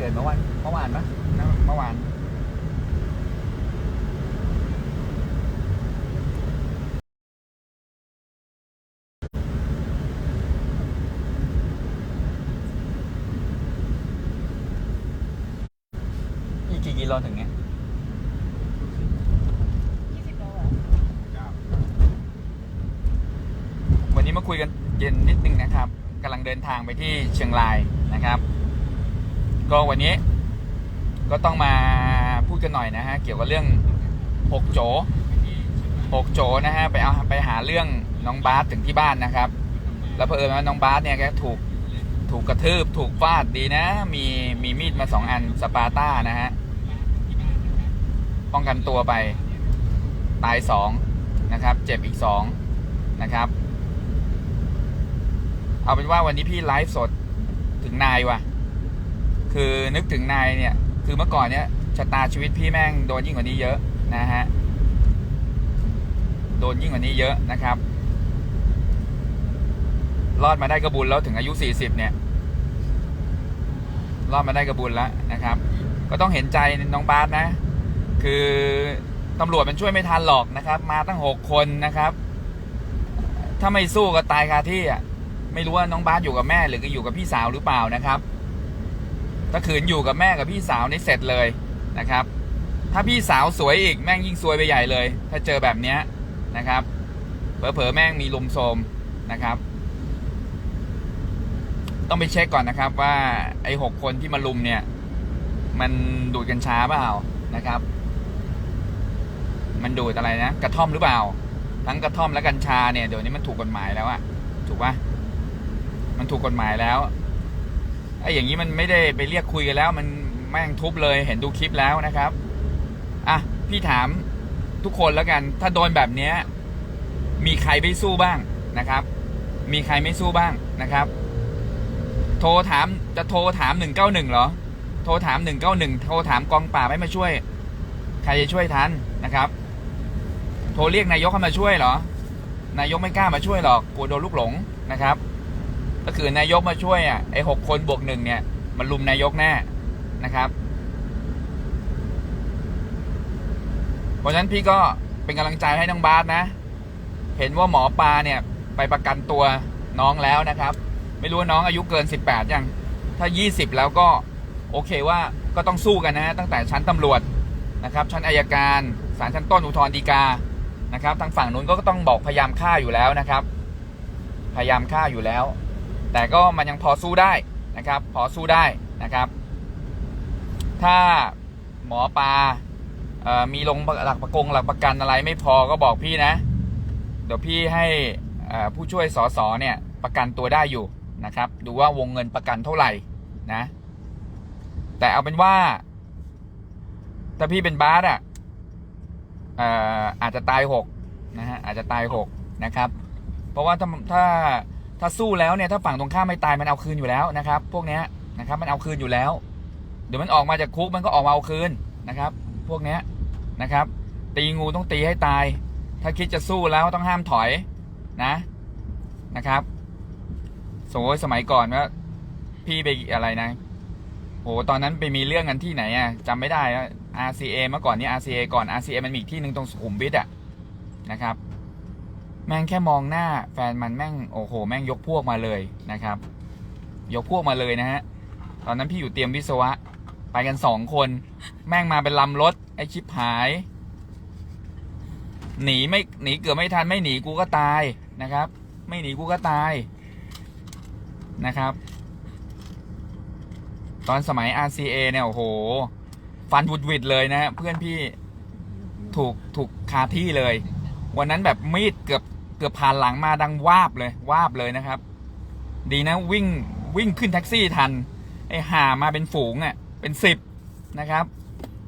เห็นมันเกิดเมื่อวันเมื่อวานปะนะเมื่อวานอีกกี่กิโลถึงเนี่ยยี่สิบโลเหรอวันนี้มาคุยกันเย็นนิดนึงนะครับกำลังเดินทางไปที่เชียงรายนะครับ ก็วันนี้ก็ต้องมาพูดกันหน่อยนะฮะ เกี่ยวกับเรื่องหกโจหกโจนะฮะ ไปเอาไปหาเรื่องน้องบาสถึงที่บ้านนะครับ แล้วเผอิญว่าน้องบาสเนี่ยแกถูกถูกกระทืบ ถูกฟาดดีนะ มีมีมีดมาสองอันสปาต้านะฮะ ป้องกันตัวไป ตายสองนะครับ เจ็บอีกสองนะครับ เอาเป็นว่าวันนี้พี่ไลฟ์สดถึงนายว่ะ คือนึกถึงนายเนี่ย คือเมื่อก่อนเนี่ยชะตาชีวิตพี่แม่งโดนยิ่งกว่านี้เยอะนะฮะ โดนยิ่งกว่านี้เยอะนะครับ รอดมาได้กระบุญแล้วถึงอายุสี่สิบเนี่ย รอดมาได้กระบุญแล้วนะครับ ก็ต้องเห็นใจน้องบาสนะ คือตำรวจมันช่วยไม่ทันหรอกนะครับ มาตั้งหกคนนะครับ ถ้าไม่สู้ก็ตายคาที่อะ ไม่รู้ว่าน้องบาสอยู่กับแม่หรืออยู่กับพี่สาวหรือเปล่านะครับ ถ้าขืนอยู่กับแม่กับพี่สาวนี่เสร็จเลยนะครับ ถ้าพี่สาวสวยอีกแม่งยิ่งสวยไปใหญ่เลย ถ้าเจอแบบเนี้ยนะครับเผลอๆแม่งมีลุมโทมนะครับ ต้องไปเช็คก่อนนะครับว่าไอ้หกคนที่มาลุมเนี่ย มันดูดกัญชาเปล่านะครับ มันดูดอะไรนะกระท่อมหรือเปล่า ทั้งกระท่อมและกัญชาเนี่ยเดี๋ยวนี้มันถูกกฎหมายแล้วอะถูกปะมันถูกกฎหมายแล้ว ไอ้อย่างนี้มันไม่ได้ไปเรียกคุยกันแล้ว มันแม่งทุบเลยเห็นดูคลิปแล้วนะครับอะพี่ถามทุกคนแล้วกัน ถ้าโดนแบบเนี้ยมีใครไม่สู้บ้างนะครับ มีใครไม่สู้บ้างนะครับ โทรถามจะโทรถามหนึ่งเก้าหนึ่งเหรอ โทรถามหนึ่งเก้าหนึ่งโทรถามกองป่าบให้มาช่วย ใครจะช่วยทันนะครับ โทรเรียกนายกให้มาช่วยเหรอ นายกไม่กล้ามาช่วยหรอกกลัวโดนลูกหลงนะครับ ก็คือนายกมาช่วยอะไอ้หกคนบวกหนึ่งเนี่ยมันลุมนายกแน่นะครับ เพราะฉะนั้นพี่ก็เป็นกำลังใจให้น้องบาสนะ เห็นว่าหมอปลาเนี่ยไปประกันตัวน้องแล้วนะครับ ไม่รู้ว่าน้องอายุเกิน 18 ยัง ถ้า 20 แล้วก็โอเคว่าก็ต้องสู้กันนะฮะตั้งแต่ชั้นตำรวจนะครับ ชั้นอายการศาลชั้นต้นอุทธรณ์ฎีกานะครับ ทางฝั่งนู้นก็ต้องบอกพยายามฆ่าอยู่แล้วนะครับ พยายามฆ่าอยู่แล้ว แต่ก็มันยังพอสู้ได้นะครับ พอสู้ได้นะครับ ถ้าหมอปลามีลงหลักประกงหลักประกันอะไรไม่พอก็บอกพี่นะ เดี๋ยวพี่ให้ผู้ช่วยสอสอเนี่ยประกันตัวได้อยู่นะครับ ดูว่าวงเงินประกันเท่าไหร่นะ แต่เอาเป็นว่า ถ้าพี่เป็นบาสอะอ่ออาจจะตายหกนะฮะอาจจะตายหกนะครับ เพราะว่าถ้าถ้า ถ้าสู้แล้วเนี่ยถ้าฝั่งตรงข้ามไม่ตายมันเอาคืนอยู่แล้วนะครับ พวกเนี้ยนะครับ มันเอาคืนอยู่แล้ว เดี๋ยวมันออกมาจากคุกมันก็ออกมาเอาคืนนะครับ พวกเนี้ยนะครับ ตีงูต้องตีให้ตาย ถ้าคิดจะสู้แล้วต้องห้ามถอยนะนะครับสมมติสมัยก่อนว่าพี่ไปอะไรนะโหตอนนั้นไปมีเรื่องกันที่ไหนอะจำไม่ได้ RCA เมื่อก่อนนี้ RCA ก่อน RCA มันมีอีกที่หนึ่งตรงสุขุมวิทอะนะครับ แม่งแค่มองหน้า แฟนมันแม่งโอ้โห แม่งยกพวกมาเลยนะครับ ยกพวกมาเลยนะฮะ ตอนนั้นพี่อยู่เตรียมวิศวะ ไปกันสองคน แม่งมาเป็นลำรถ ไอชิปหาย หนีไม่หนีเกือบไม่ทันไม่หนีกูก็ตายนะครับ ไม่หนีกูก็ตายนะครับ ตอนสมัย RCA เนี่ยโอ้โห ฟันวุดวิดเลยนะฮะเพื่อนพี่ถูกถูกคาที่เลย วันนั้นแบบมีดเกือบ เกือบผ่านหลังมาดังวาบเลยวาบเลยนะครับ ดีนะวิ่งวิ่งขึ้นแท็กซี่ทันไอห่ามาเป็นฝูงอะ่ะเป็นสิบนะครับ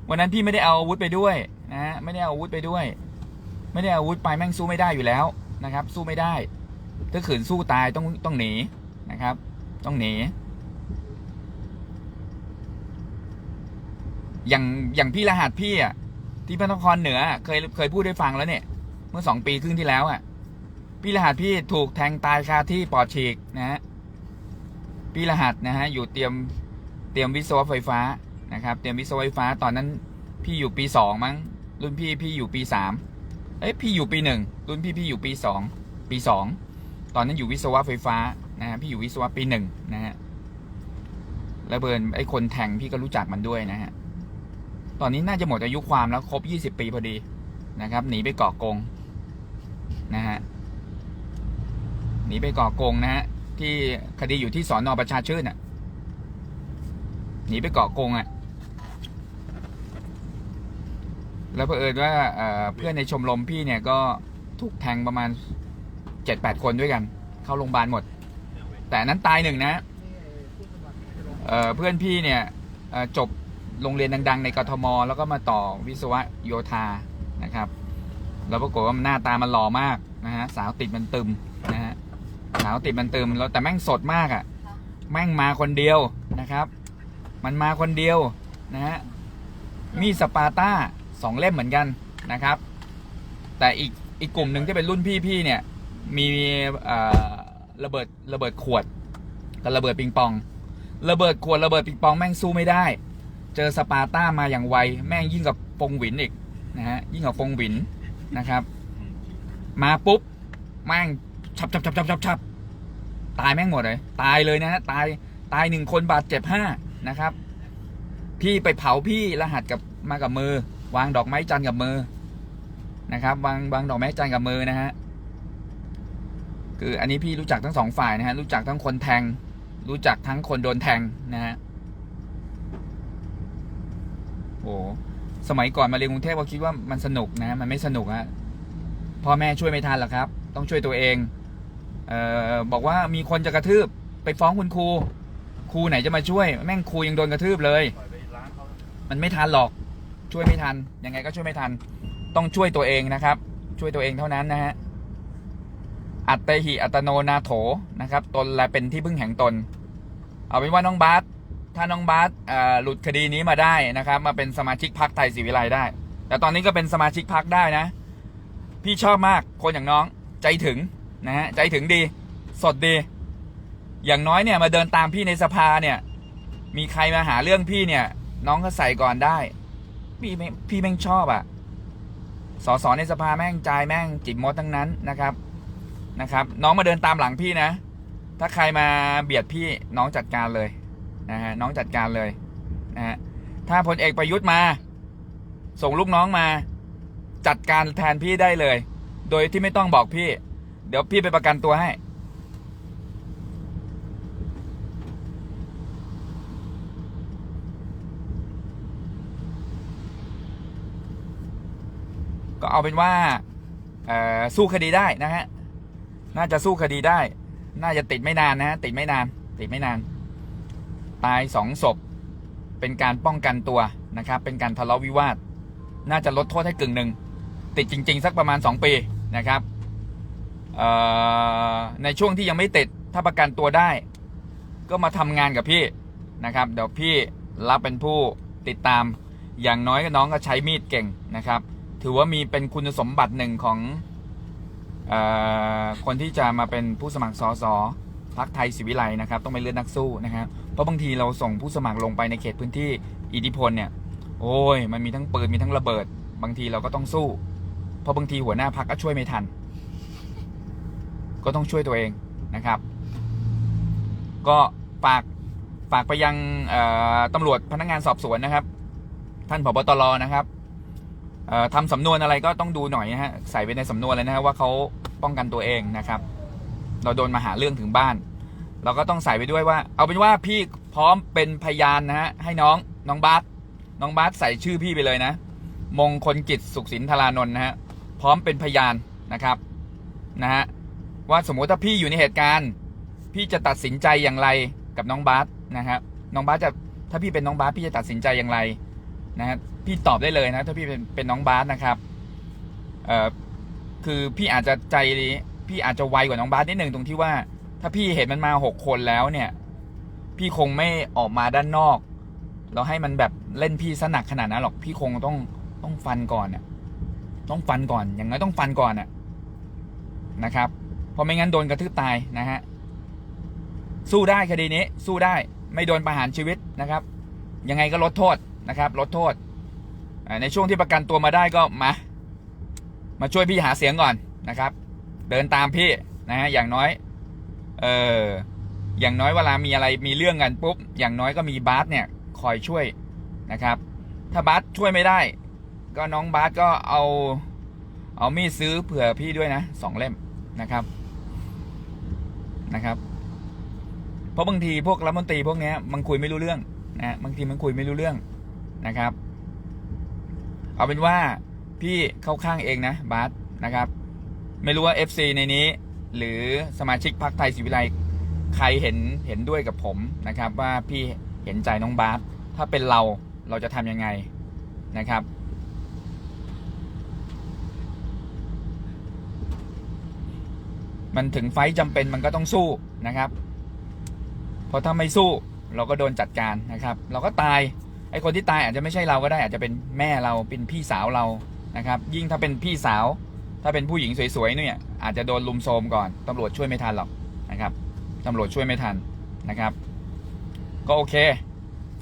วันนั้นพี่ไม่ได้เอาอาวุธไปด้วยนะไม่ได้เอาอาวุธไปด้วย ไม่ได้เอาอาวุธไปแม่งสู้ไม่ได้อยู่แล้วนะครับ สู้ไม่ได้ถ้าขืนสู้ตายต้องต้องหนีนะครับ ต้องหนีอย่างอย่างพี่รหัสพี่อะที่พระนครเหนือ เคยเคยพูดได้ฟังแล้วเนี่ย เมื่อสองปีครึ่งที่แล้วอะ พี่รหัสพี่ถูกแทงตายคาที่ปอดฉีกนะฮะพี่รหัสนะฮะอยู่เตรียมเตรียมวิศวะไฟฟ้านะครับ เตรียมวิศวะไฟฟ้าตอนนั้นพี่อยู่ปีสองมั้งรุ่นพี่พี่อยู่ปีสามเอ้ยพี่อยู่ปีหนึ่งรุ่นพี่พี่อยู่ปีสองปีสองตอนนั้นอยู่วิศวะไฟฟ้านะฮะพี่อยู่วิศวะปีหนึ่งนะฮะแล้วเบิร์นไอ้คนแทงพี่ก็รู้จักมันด้วยนะฮะตอนนี้น่าจะหมดอายุความแล้วครบยี่สิบปีพอดีนะครับหนีไปเกาะกงนะฮะ นีไปเกาะกงนะฮะที่คดีอยู่ที่สอนอประชาชื่นอะหนีไปเกาะกงอะ แล้วเผอิญว่าเพื่อนในชมรมพี่เนี่ยก็ถูกแทงประมาณเจ็ดแปดคนด้วยกัน เข้าโรงพยาบาลหมด แต่นั้นตายหนึ่งนะเเพื่อนพี่เนี่ยจบโรงเรียนดัง ๆ ในกทม แล้วก็มาต่อวิศวะโยธานะครับ แล้วปรากฏว่าหน้าตามันหล่อมากนะฮะสาวติดมันตึมนะฮะ สาวติดมันตึมแล้วแต่แม่งสดมากอะ่ะ แม่งมาคนเดียวนะครับ มันมาคนเดียวนะฮะมีดสปาร์ต้าสองเล่มเหมือนกันนะครับ แต่อีกอีกกลุ่มหนึ่งที่เป็นรุ่นพี่พี่เนี่ย มีเอ่อระเบิดระเบิดขวดกับระเบิดปิงปอง ระเบิดขวดระเบิดปิงปองแม่งสู้ไม่ได้ เจอสปาร์ต้ามาอย่างไวแม่งยิ่งกับฟงหวินอีกนะฮะยิ่งกับฟงหวินนะครับ มาปุ๊บแม่ง ฉับฉับฉับฉับฉับฉับตายแม่งหมดเลย ตายเลยนะฮะตายตายหนึ่งคนบาดเจ็บห้านะครับ พี่ไปเผาพี่รหัสกับมากับมือ วางดอกไม้จันทร์กับมือนะครับ วางวางดอกไม้จันทร์กับมือนะฮะคืออันนี้พี่รู้จักทั้งสองฝ่ายนะฮะรู้จักทั้งคนแทง รู้จักทั้งคนโดนแทงนะฮะโอ้สมัยก่อนมาเรียนกรุงเทพก็คิดว่ามันสนุกนะมันไม่สนุกฮะพ่อแม่ช่วยไม่ทันหรอกครับ ต้องช่วยตัวเอง ออบอกว่ามีคนจะกระทืบไปฟ้องคุณครูครูไหนจะมาช่วย แม่งครูยังโดนกระทืบเลย มันไม่ทันหรอกช่วยไม่ทัน ยังไงก็ช่วยไม่ทัน ต้องช่วยตัวเองนะครับ ช่วยตัวเองเท่านั้นนะฮะอัตเตหิอัตโนนาโถนะครับ ตนและเป็นที่พึ่งแห่งตน เอาเป็นว่าน้องบาสถ้าน้องบาสหลุดคดีนี้มาได้นะครับ มาเป็นสมาชิกพรรคไทยศรีวิไลได้ แต่ตอนนี้ก็เป็นสมาชิกพรรคได้นะ พี่ชอบมากคนอย่างน้องใจถึง นะฮะใจถึงดีสดดี อย่างน้อยเนี่ยมาเดินตามพี่ในสภาเนี่ย มีใครมาหาเรื่องพี่เนี่ย น้องก็ใส่ก่อนได้ พี่ไม่พี่แม่งชอบอะ่ะสอสอในสภาแม่งใจแม่งจิบมดทั้งนั้นนะครับนะครับ น้องมาเดินตามหลังพี่นะ ถ้าใครมาเบียดพี่น้องจัดการเลยนะฮะน้องจัดการเลยนะฮะถ้าพลเอกประยุทธ์มา ส่งลูกน้องมา จัดการแทนพี่ได้เลย โดยที่ไม่ต้องบอกพี่ เดี๋ยวพี่ไปประกันตัวให้ ก็เอาเป็นว่าสู้คดีได้นะฮะ น่าจะสู้คดีได้ น่าจะติดไม่นานนะฮะ ติดไม่นาน ติดไม่นาน ตายสองศพ เป็นการป้องกันตัวนะครับ เป็นการทะเลาะวิวาท น่าจะลดโทษให้กึ่งหนึ่ง ติดจริง ๆ สักประมาณสองปีนะครับ ในช่วงที่ยังไม่ติดถ้าประกันตัวได้ ก็มาทำงานกับพี่นะครับ เดี๋ยวพี่รับเป็นผู้ติดตามอย่างน้อยก็น้องก็ใช้มีดเก่งนะครับ ถือว่ามีเป็นคุณสมบัติหนึ่งของออคนที่จะมาเป็นผู้สมัครสสพักไทยศิวิไลนะครับ ต้องไปเลือกนักสู้นะครับ เพราะบางทีเราส่งผู้สมัครลงไปในเขตพื้นที่อิทธิพลเนี่ย โอ้ย มันมีทั้งปืนมีทั้งระเบิด บางทีเราก็ต้องสู้ เพราะบางทีหัวหน้าพักก็ช่วยไม่ทัน ก็ต้องช่วยตัวเองนะครับ ก็ฝากฝากไปยังตำรวจพนักงานสอบสวนนะครับ ท่านผบตรนะครับทำสำนวนอะไรก็ต้องดูหน่อยนะฮะใส่ไปในสำนวนเลยนะฮะว่าเขาป้องกันตัวเองนะครับ เราโดนมาหาเรื่องถึงบ้าน เราก็ต้องใส่ไปด้วยว่า เอาเป็นว่าพี่พร้อมเป็นพยานนะฮะให้น้องน้องบาสน้องบาสใส่ชื่อพี่ไปเลยนะ มงคลกิจสุขสินธารานนท์นะฮะพร้อมเป็นพยานนะครับนะฮะ ว่าสมมติถ้าพี่อยู่ในเหตุการณ์ พี่จะตัดสินใจอย่างไรกับน้องบาสนะครับน้องบาสจะถ้าพี่เป็นน้องบาสพี่จะตัดสินใจอย่างไรนะฮะพี่ตอบได้เลยนะถ้าพี่เป็นเป็นน้องบาสนะครับเอ่อคือพี่อาจจะใจพี่อาจจะไวกว่าน้องบาสนิดหนึ่งตรงที่ว่า ถ้าพี่เห็นมันมาหกคนแล้วเนี่ย พี่คงไม่ออกมาด้านนอกแล้วให้มันแบบเล่นพี่สนักขนาดนั้นหรอกพี่คงต้องต้องฟันก่อนน่ะต้องฟันก่อนอย่างน้อยต้องฟันก่อนน่ะนะครับ เพราะไม่งั้นโดนกระทืบตายนะฮะสู้ได้คดีนี้สู้ได้ไม่โดนประหารชีวิตนะครับ ยังไงก็ลดโทษนะครับ ลดโทษ ในช่วงที่ประกันตัวมาได้ก็มา มาช่วยพี่หาเสียงก่อนนะครับ เดินตามพี่นะฮะอย่างน้อยเอออย่างน้อยเวลามีอะไรมีเรื่องกันปุ๊บอย่างน้อยก็มีบาสเนี่ยคอยช่วยนะครับ ถ้าบาสช่วยไม่ได้ ก็น้องบาสก็เอาเอามีดซื้อเผื่อพี่ด้วยนะสองเล่มนะครับ นะครับ เพราะบางทีพวกรัฐมนตรีพวกนี้มันคุยไม่รู้เรื่องนะบางทีมันคุยไม่รู้เรื่องนะครับ เอาเป็นว่าพี่เข้าข้างเองนะบาสนะครับ ไม่รู้ว่า FC ในนี้ หรือสมาชิกพรรคไทยศิวิไลใครเห็นเห็นด้วยกับผมนะครับ ว่าพี่เห็นใจน้องบาสถ้าเป็นเราเราจะทำยังไงนะครับ มันถึงไฟต์จำเป็นมันก็ต้องสู้นะครับ เพราะถ้าไม่สู้เราก็โดนจัดการนะครับ เราก็ตายไอ้คนที่ตายอาจจะไม่ใช่เราก็ได้อาจจะเป็นแม่เราเป็นพี่สาวเรานะครับ ยิ่งถ้าเป็นพี่สาว ถ้าเป็นผู้หญิงสวยๆเนี่ยอาจจะโดนลุมโทมก่อนตำรวจช่วยไม่ทันหรอกนะครับตำรวจช่วยไม่ทันนะครับ ก็โอเค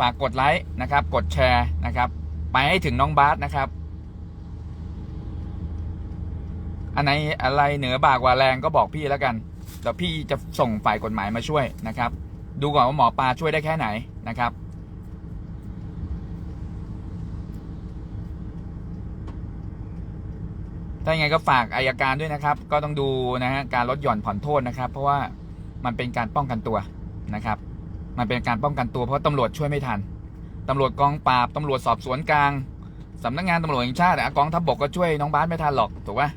ฝากกดไลค์นะครับ กดแชร์นะครับ ไปให้ถึงน้องบาสนะครับ อันไหนอะไรเหนือบากว่าแรงก็บอกพี่แล้วกันเดี๋ยวพี่จะส่งฝ่ายกฎหมายมาช่วยนะครับ ดูก่อนว่าหมอปลาช่วยได้แค่ไหนนะครับ ถ้าอย่างไงก็ฝากอายการด้วยนะครับ ก็ต้องดูนะฮะการลดหย่อนผ่อนโทษนะครับ เพราะว่ามันเป็นการป้องกันตัวนะครับ มันเป็นการป้องกันตัวเพราะตำรวจช่วยไม่ทันตำรวจกองปราบตำรวจสอบสวนกลางสำนักงานตำรวจแห่งชาติอะกองทัพบกก็ช่วยน้องบาสไม่ทันหรอกถูกปะ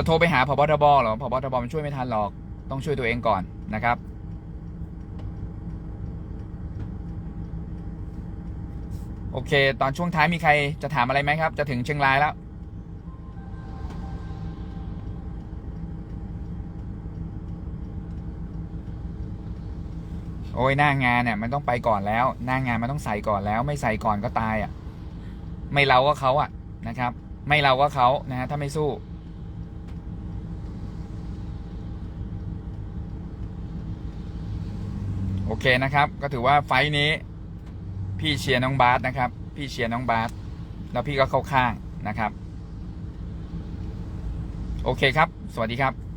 จะโทรไปหาพบทบหรอพบทบมันช่วยไม่ทันหรอกต้องช่วยตัวเองก่อนนะครับ โอเค ตอนช่วงท้ายมีใครจะถามอะไรไหมครับ จะถึงเชียงรายแล้ว โอ้ยหน้างานเนี่ยมันต้องไปก่อนแล้ว หน้างานมันต้องใส่ก่อนแล้ว ไม่ใส่ก่อนก็ตายอะ ไม่เราก็เขาอะนะครับ ไม่เราก็เขานะฮะถ้าไม่สู้ โอ เคนะครับ ก็ถือว่าไฟนี้ พี่เชียร์น้องบาสนะครับ พี่เชียร์น้องบาสแล้วพี่ก็เข้าข้างนะครับ โอเคครับ สวัสดีครับ